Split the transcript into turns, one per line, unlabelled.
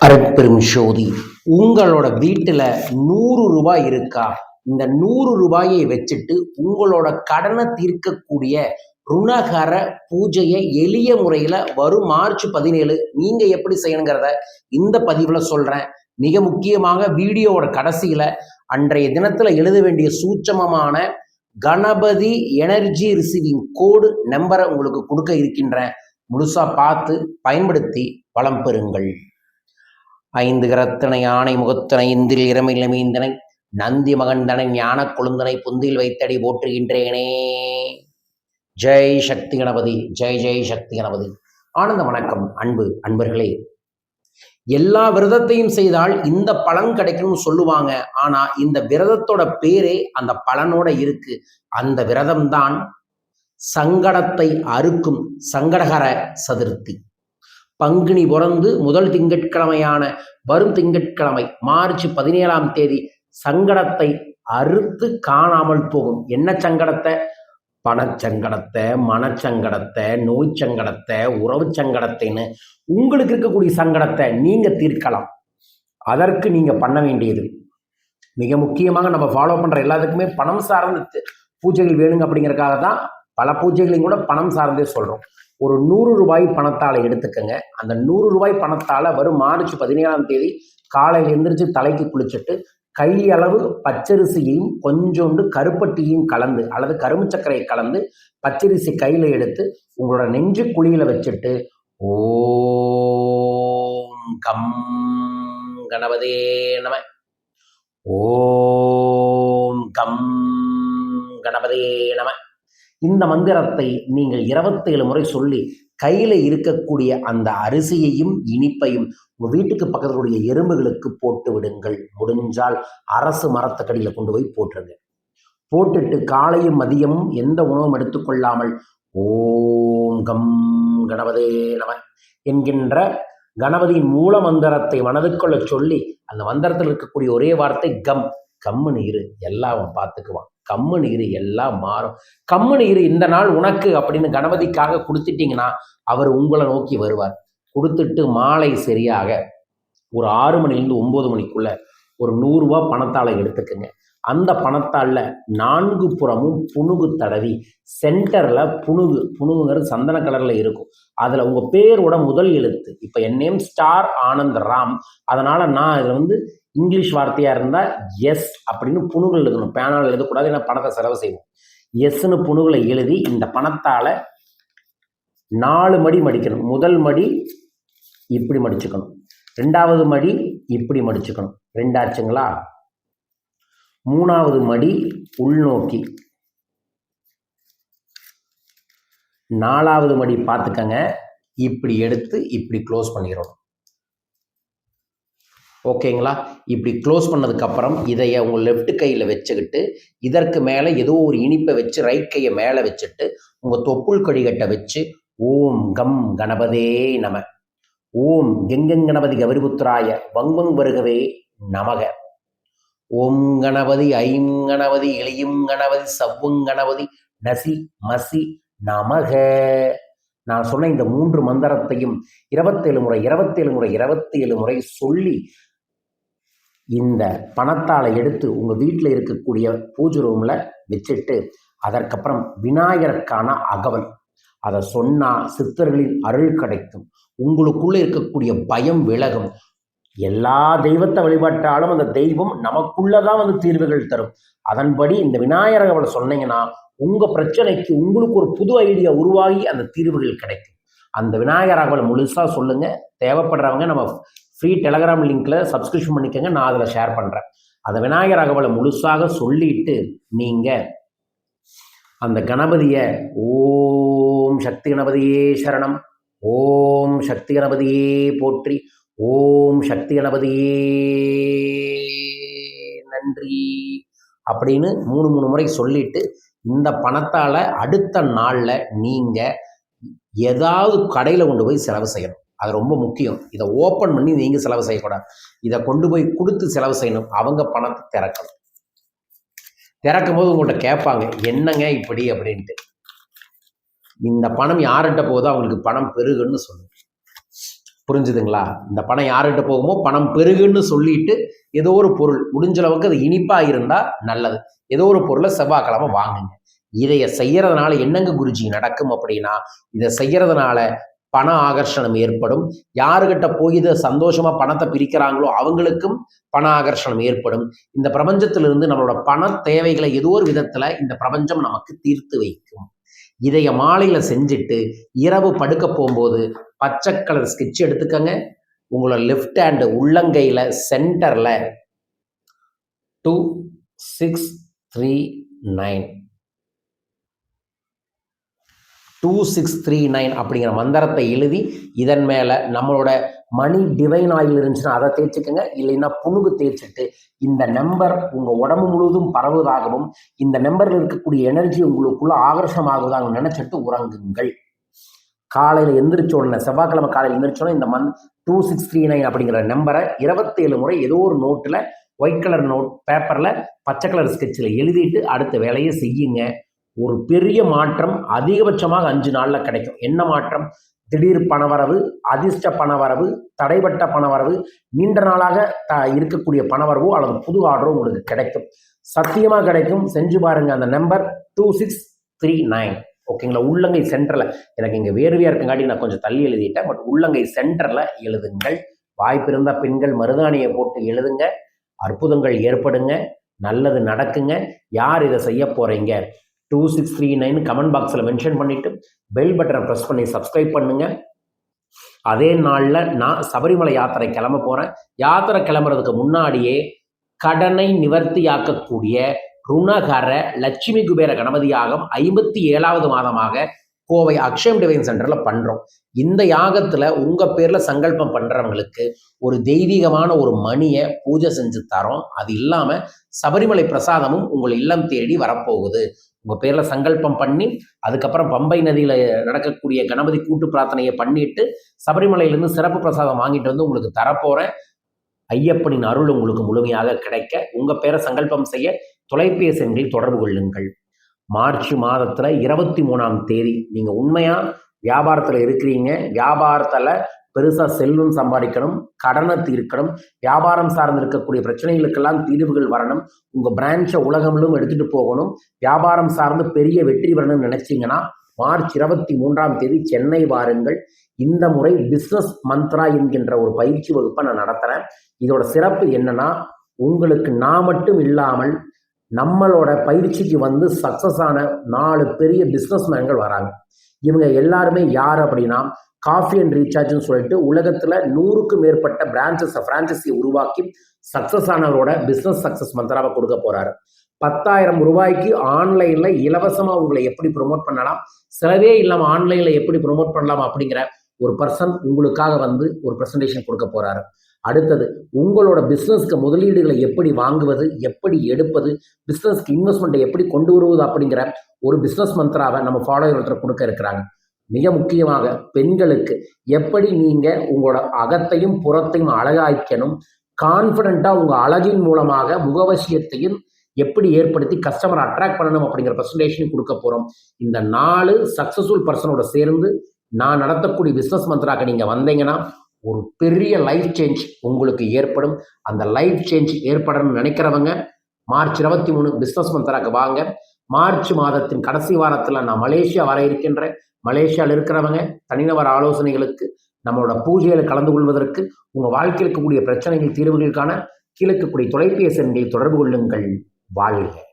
அருட்பெரும் ஜோதி உங்களோட வீட்டில் நூறு ரூபாய் இருக்கா? இந்த நூறு ரூபாயை வச்சுட்டு உங்களோட கடனை தீர்க்கக்கூடிய ருணகர பூஜையை எளிய முறையில் வரும் மார்ச் பதினேழு நீங்கள் எப்படி செய்யணுங்கிறத இந்த பதிவில் சொல்கிறேன் மிக முக்கியமாக வீடியோவோட கடைசியில் அன்றைய தினத்தில் எழுத வேண்டிய சூட்சமமான கணபதி எனர்ஜி ரிசீவிங் கோடு நம்பரை உங்களுக்கு கொடுக்க இருக்கின்றேன். முழுசாக பார்த்து பயன்படுத்தி வளம் பெறுங்கள். ஐந்து கரத்தனை யானை முகத்தனை இந்தில் இரமில் மீந்தனை நந்தி மகந்தனை ஞான கொழுந்தனை புந்தில் வைத்தடி போற்றுகின்றேனே. ஜெய் சக்தி கணபதி ஜெய் ஜெய் சக்தி கணபதி. ஆனந்த வணக்கம் அன்பு அன்பர்களே. எல்லா விரதத்தையும் செய்தால் இந்த பலன் கிடைக்கும்னு சொல்லுவாங்க. ஆனா இந்த விரதத்தோட பேரே அந்த பலனோட இருக்கு. அந்த விரதம்தான் சங்கடத்தை அறுக்கும் சங்கடகர சதுர்த்தி. பங்குனி பிறந்து முதல் திங்கட்கிழமையான வரும் திங்கட்கிழமை மார்ச் பதினேழாம் தேதி சங்கடத்தை அறுத்து காணாமல் போகும். என்ன சங்கடத்தை? பணச்சங்கடத்தை மனச்சங்கடத்தை நோய் சங்கடத்தை உறவு சங்கடத்தைன்னு உங்களுக்கு இருக்கக்கூடிய சங்கடத்தை நீங்க தீர்க்கலாம். அதற்கு நீங்க பண்ண வேண்டியது. மிக முக்கியமாக நம்ம ஃபாலோ பண்ற எல்லாத்துக்குமே பணம் சார்ந்த பூஜைகள் வேணுங்க அப்படிங்கறதுக்காக தான் பல பூஜைகளையும் கூட பணம் சார்ந்தே சொல்கிறோம் ஒரு நூறு ரூபாய் பணத்தால் எடுத்துக்கங்க. அந்த நூறு ரூபாய் பணத்தால் வரும் மார்ச் பதினேழாம் தேதி காலையில் எந்திரிச்சு தலைக்கு குளிச்சுட்டு கையளவு பச்சரிசியையும் கொஞ்சோண்டு கருப்பட்டியையும் கலந்து அல்லது கரும்பு சர்க்கரையை கலந்து பச்சரிசி கையில் எடுத்து உங்களோட நெஞ்சு குழியில் வச்சுட்டு ஓம் கம் கணபதே நம. ஓம் கம் கணபதே நம. இந்த மந்திரத்தை நீங்கள் இருபத்தேழு முறை சொல்லி கையில் இருக்கக்கூடிய அந்த அரிசியையும் இனிப்பையும் உங்கள் வீட்டுக்கு பக்கத்துடைய எறும்புகளுக்கு போட்டு விடுங்கள். முடிஞ்சால் அரசு மரத்துக்கடியில கொண்டு போய் போட்டுருங்க. போட்டுட்டு காலையும் மதியமும் எந்த உணவும் எடுத்துக்கொள்ளாமல் ஓம் கம் கணபதே நம என்கின்ற கணபதியின் மூல மந்திரத்தை மனதுக்குள்ள சொல்லி அந்த மந்திரத்தில் இருக்கக்கூடிய ஒரே வார்த்தை கம். கம்முன்னு இரு எல்லாம் அவன் பார்த்துக்குவான். கம்முன்னு இரு எல்லாம் மாறும். கம்முன்னு இரு இந்த நாள் உனக்கு அப்படின்னு கணபதிக்காக கொடுத்துட்டீங்கன்னா அவர் உங்களை நோக்கி வருவார். கொடுத்துட்டு மாலை சரியாக ஒரு ஆறு மணிலேருந்து ஒன்பது மணிக்குள்ள ஒரு நூறுரூவா பணத்தாளை எடுத்துக்கங்க. அந்த பணத்தால நான்கு புறமும் புணுகு தடவி சென்டரில் புணுகு புணுகுங்கிறது சந்தன கலரில் இருக்கும். அதில் உங்கள் பேரோட முதல் எழுத்து. இப்போ என் நேம் ஸ்டார் ஆனந்த் ராம். அதனால் நான் இதில் வந்து இங்கிலீஷ் வார்த்தையாக இருந்தால் எஸ் அப்படின்னு புணுகுல எழுதணும். பேனால் எழுதக்கூடாது ஏன்னா பணத்தை செலவு செய்வோம். எஸ்ன்னு புணுகுல எழுதி இந்த பணத்தால் நாலு மடி மடிக்கணும். முதல் மடி இப்படி மடிச்சுக்கணும். ரெண்டாவது மடி இப்படி மடிச்சுக்கணும். ரெண்டாச்சுங்களா மூணாவது மடி உள்நோக்கி. நாலாவது மடி பார்த்துக்கங்க. இப்படி எடுத்து இப்படி க்ளோஸ் பண்ணிடணும். ஓகேங்களா இப்படி க்ளோஸ் பண்ணதுக்கப்புறம் இதைய உங்கள் லெஃப்ட் கையில் வச்சுக்கிட்டு இதற்கு மேலே ஏதோ ஒரு இனிப்பை வச்சு ரைட் கையை மேலே வச்சுட்டு உங்கள் தொப்புள் கடிகட்டை வச்சு ஓம் கம் கணபதே நம. ஓம் கெங்கங் கணபதி கவிரிபுத்திராய வங்வங் வருகவே நமக. ஓம் கணபதி ஐம் கணபதி இளியும் கணபதி சவ்வுங் கணபதி நசி மசி நமக. நான் சொன்ன இந்த மூன்று மந்திரத்தையும் இருபத்தேழு முறை இருபத்தேழு முறை இருபத்தேழு முறை சொல்லி இந்த பணத்தாளை எடுத்து உங்கள் வீட்டில் இருக்கக்கூடிய பூஜை ரூமில் வச்சுட்டு அதற்கப்புறம் விநாயகருக்கான அகவல். அதை சொன்னால் சித்தர்களின் அருள் கிடைக்கும். உங்களுக்குள்ளே இருக்கக்கூடிய பயம் விலகும். எல்லா தெய்வத்தை வழிபட்டாலும் அந்த தெய்வம் நமக்குள்ளதான் வந்து தீர்வுகள் தரும். அதன்படி இந்த விநாயகர் அகவலை சொன்னீங்கன்னா உங்கள் பிரச்சனைக்கு உங்களுக்கு ஒரு புது ஐடியா உருவாகி அந்த தீர்வுகள் கிடைக்கும். அந்த விநாயகர் அகவலை முழுசாக சொல்லுங்கள் தேவைப்படுறவங்க நம்ம ஃப்ரீ டெலகிராம் லிங்க்ல சப்ஸ்கிரிப்ஷன் பண்ணிக்கோங்க. நான் அதில் ஷேர் பண்ணுறேன் அந்த விநாயகர் அகவலை முழுசாக சொல்லிட்டு நீங்கள் அந்த கணபதியை ஓம் சக்தி கணபதியே சரணம். ஓம் சக்தி கணபதியே போற்றி. ஓம் சக்தி கணபதியே நன்றி. அப்படின்னு மூணு மூணு முறை சொல்லிட்டு இந்த பணத்தால் அடுத்த நாளில் நீங்கள் ஏதாவது கடையில் கொண்டு போய் செலவு செய்யணும். அது ரொம்ப முக்கியம். இதை ஓப்பன் பண்ணி நீங்கள் செலவு செய்யக்கூடாது. இதை கொண்டு போய் கொடுத்து செலவு செய்யணும். அவங்க பணத்தை திறக்கணும். திறக்கும் போது உங்கள்கிட்ட கேட்பாங்க என்னங்க இப்படி? அப்படின்ட்டு. இந்த பணம் யார்கிட்ட போதோ அவங்களுக்கு பணம் பெருகுன்னு சொல்லுங்க. புரிஞ்சுதுங்களா? இந்த பணம் யார்கிட்ட போகுமோ பணம் பெருகுன்னு சொல்லிட்டு ஏதோ ஒரு பொருள். முடிஞ்ச அளவுக்கு அது இனிப்பாக இருந்தால் நல்லது. ஏதோ ஒரு பொருளை செவ்வாய்க்கிழமை வாங்குங்க. இதைய செய்யறதுனால என்னங்க குருஜி நடக்கும் அப்படின்னா இதை செய்யறதுனால பண ஆகர்ஷணம் ஏற்படும். யாருக்கிட்ட போய் இதை சந்தோஷமா பணத்தை பிரிக்கிறாங்களோ அவங்களுக்கும் பண ஆகர்ஷணம் ஏற்படும். இந்த பிரபஞ்சத்திலிருந்து நம்மளோட பண தேவைகளை ஏதோ ஒரு விதத்துல இந்த பிரபஞ்சம் நமக்கு தீர்த்து வைக்கும். இதைய மாலையில செஞ்சுட்டு இரவு படுக்க போகும்போது பச்சை கலர் ஸ்கெட்ச் எடுத்துக்கங்க. உங்களோட லெஃப்ட் ஹேண்டு உள்ளங்கையில் சென்டரில் two six three nine two six three nine அப்படிங்கிற மந்திரத்தை எழுதி இதன் மேலே நம்மளோட மணி டிவைன் ஆயில் இருந்துச்சுன்னா அதை தேய்ச்சிக்கோங்க. இல்லைன்னா புணுகு தேய்ச்சிட்டு இந்த நம்பர் உங்கள் உடம்பு முழுவதும் பரவுவதாகவும் இந்த நம்பரில் இருக்கக்கூடிய எனர்ஜி உங்களுக்குள்ள ஆகர்ஷமாகுவதாக நினச்சிட்டு உறங்குங்கள். காலையில் எந்திரிச்ச உடனே செவ்வாய்க்கிழமை காலையில் எந்திரிச்சோடனே இந்த month two six three nine அப்படிங்கிற நம்பரை இருபத்தேழு முறை ஏதோ ஒரு நோட்டில் ஒயிட் கலர் நோட் பேப்பரில் பச்சை கலர் ஸ்கெட்சில் எழுதிட்டு அடுத்த வேலையை செய்யுங்க. ஒரு பெரிய மாற்றம் அதிகபட்சமாக அஞ்சு நாளில் கிடைக்கும். என்ன மாற்றம்? திடீர் பணவரவு அதிர்ஷ்ட பணவரவு தடைப்பட்ட பணவரவு நீண்ட நாளாக த இருக்கக்கூடிய பணவரவோ அல்லது புது ஆர்டரோ உங்களுக்கு கிடைக்கும். சத்தியமாக கிடைக்கும். செஞ்சு பாருங்கள் அந்த number two six three nine ஓகேங்களா உள்ளங்கை சென்டரில் எனக்கு இங்கே வேர்வையாக இருக்கங்காட்டி நான் கொஞ்சம் தள்ளி எழுதிட்டேன். பட் உள்ளங்கை சென்டரில் எழுதுங்கள். வாய்ப்பு இருந்தால் பெண்கள் மருதாணியை போட்டு எழுதுங்க. அற்புதங்கள் ஏற்படுங்க. நல்லது நடக்குங்க. யார் இதை செய்ய போகிறீங்க two six three nine comment பாக்ஸில் மென்ஷன் பண்ணிவிட்டு பெல் பட்டனை ப்ரெஸ் பண்ணி சப்ஸ்கிரைப் பண்ணுங்கள் அதே நாளில் நான் சபரிமலை யாத்திரை கிளம்ப போகிறேன் யாத்திரை கிளம்புறதுக்கு முன்னாடியே கடனை நிவர்த்தியாக்கக்கூடிய ருணகர லட்சுமி குபேர கணபதி யாகம் ஐம்பத்தி ஏழாவது மாதமாக கோவை அக்ஷயம் டிவைன் சென்டரில் பண்ணுறோம் இந்த யாகத்தில் உங்கள் பேரில் சங்கல்பம் பண்ணுறவங்களுக்கு ஒரு தெய்வீகமான ஒரு மணியை பூஜை செஞ்சு தரோம். அது இல்லாமல் சபரிமலை பிரசாதமும் உங்கள் இல்லம் தேடி வரப்போகுது. உங்கள் பேரில் சங்கல்பம் பண்ணி அதுக்கப்புறம் பம்பை நதியில் நடக்கக்கூடிய கணபதி கூட்டு பிரார்த்தனையை பண்ணிட்டு சபரிமலையிலேருந்து சிறப்பு பிரசாதம் வாங்கிட்டு வந்து உங்களுக்கு தரப்போகிறேன் ஐயப்பனின் அருள் உங்களுக்கு முழுமையாக கிடைக்க உங்கள் பேரை சங்கல்பம் செய்ய தொலைபேசி எண்களில் தொடர்பு கொள்ளுங்கள். மார்ச் மாதத்தில் இருபத்தி மூணாம் தேதி. நீங்கள் உண்மையாக வியாபாரத்தில் இருக்கிறீங்க? வியாபாரத்தில் பெருசாக செல்வம் சம்பாதிக்கணும் கடனை தீர்க்கணும் வியாபாரம் சார்ந்து இருக்கக்கூடிய பிரச்சனைகளுக்கெல்லாம் தீர்வுகள் வரணும். உங்கள் பிரான்ச்சை உலகமிலும் எடுத்துகிட்டு போகணும். வியாபாரம் சார்ந்து பெரிய வெற்றி வரணும்னு நினச்சிங்கன்னா மார்ச் இருபத்தி மூன்றாம் தேதி சென்னை வாருங்கள். இந்த முறை பிஸ்னஸ் மந்த்ரா என்கின்ற ஒரு பயிற்சி வகுப்பை நான் நடத்துகிறேன் இதோட சிறப்பு என்னன்னா உங்களுக்கு நான் மட்டும் இல்லாமல் நம்மளோட பயிற்சிக்கு வந்து சக்ஸஸ் ஆன நாலு பெரிய பிஸ்னஸ் மேன்கள் வராங்க. இவங்க எல்லாருமே யார் அப்படின்னா காஃபி அண்ட் ரீசார்ஜ்னு சொல்லிட்டு உலகத்தில் நூறுக்கும் மேற்பட்ட பிரான்ச்சஸ் ஃப்ரான்ச்சைஸியை உருவாக்கி சக்ஸஸ் ஆனவரோட பிஸ்னஸ் சக்ஸஸ் மந்திராவை கொடுக்க போறாரு. பத்தாயிரம் ரூபாய்க்கு ஆன்லைனில் இலவசமா உங்களை எப்படி ப்ரொமோட் பண்ணலாம்? செலவே இல்லாமல் ஆன்லைனில் எப்படி ப்ரொமோட் பண்ணலாம் அப்படிங்கிற ஒரு பர்சன் உங்களுக்காக வந்து ஒரு ப்ரெசன்டேஷன் கொடுக்க போறாரு. அடுத்தது உங்களோட பிஸ்னஸ்க்கு முதலீடுகளை எப்படி வாங்குவது எப்படி எடுப்பது பிஸ்னஸ்க்கு இன்வெஸ்ட்மெண்ட்டை எப்படி கொண்டு வருவது அப்படிங்கிற ஒரு பிஸ்னஸ் மந்த்ராவை நம்ம ஃபாலோயர் ஒருத்தர் கொடுக்க இருக்கிறாங்க. மிக முக்கியமாக பெண்களுக்கு எப்படி நீங்கள் உங்களோட அகத்தையும் புறத்தையும் அழகாய்க்கணும் கான்ஃபிடெண்ட்டாக உங்கள் அழகின் மூலமாக முகவசியத்தையும் எப்படி ஏற்படுத்தி கஸ்டமர் அட்ராக்ட் பண்ணணும் அப்படிங்கிற ப்ரெசன்டேஷன் கொடுக்க போகிறோம் இந்த நாலு சக்ஸஸ்ஃபுல் பர்சனோட சேர்ந்து நான் நடத்தக்கூடிய பிஸ்னஸ் மந்த்ராக்கு நீங்கள் வந்தீங்கன்னா ஒரு பெரிய லைஃப் சேஞ்ச் உங்களுக்கு ஏற்படும். அந்த லைஃப் சேஞ்ச் ஏற்படணும்னு நினைக்கிறவங்க மார்ச் இருபத்தி மூணு பிஸ்னஸ் மந்தராக்கு வாங்க. மார்ச் மாதத்தின் கடைசி வாரத்தில் நான் மலேசியா வர இருக்கின்றேன். மலேசியாவில் இருக்கிறவங்க தனிநபர் ஆலோசனைகளுக்கு நம்மளோட பூஜையில் கலந்து கொள்வதற்கு உங்கள் வாழ்க்கையில் இருக்கக்கூடிய பிரச்சனைகள் தீர்வுகளுக்கான கீழே இருக்கக்கூடிய தொலைபேசி எண்களை தொடர்பு கொள்ளுங்கள். வாழ்க.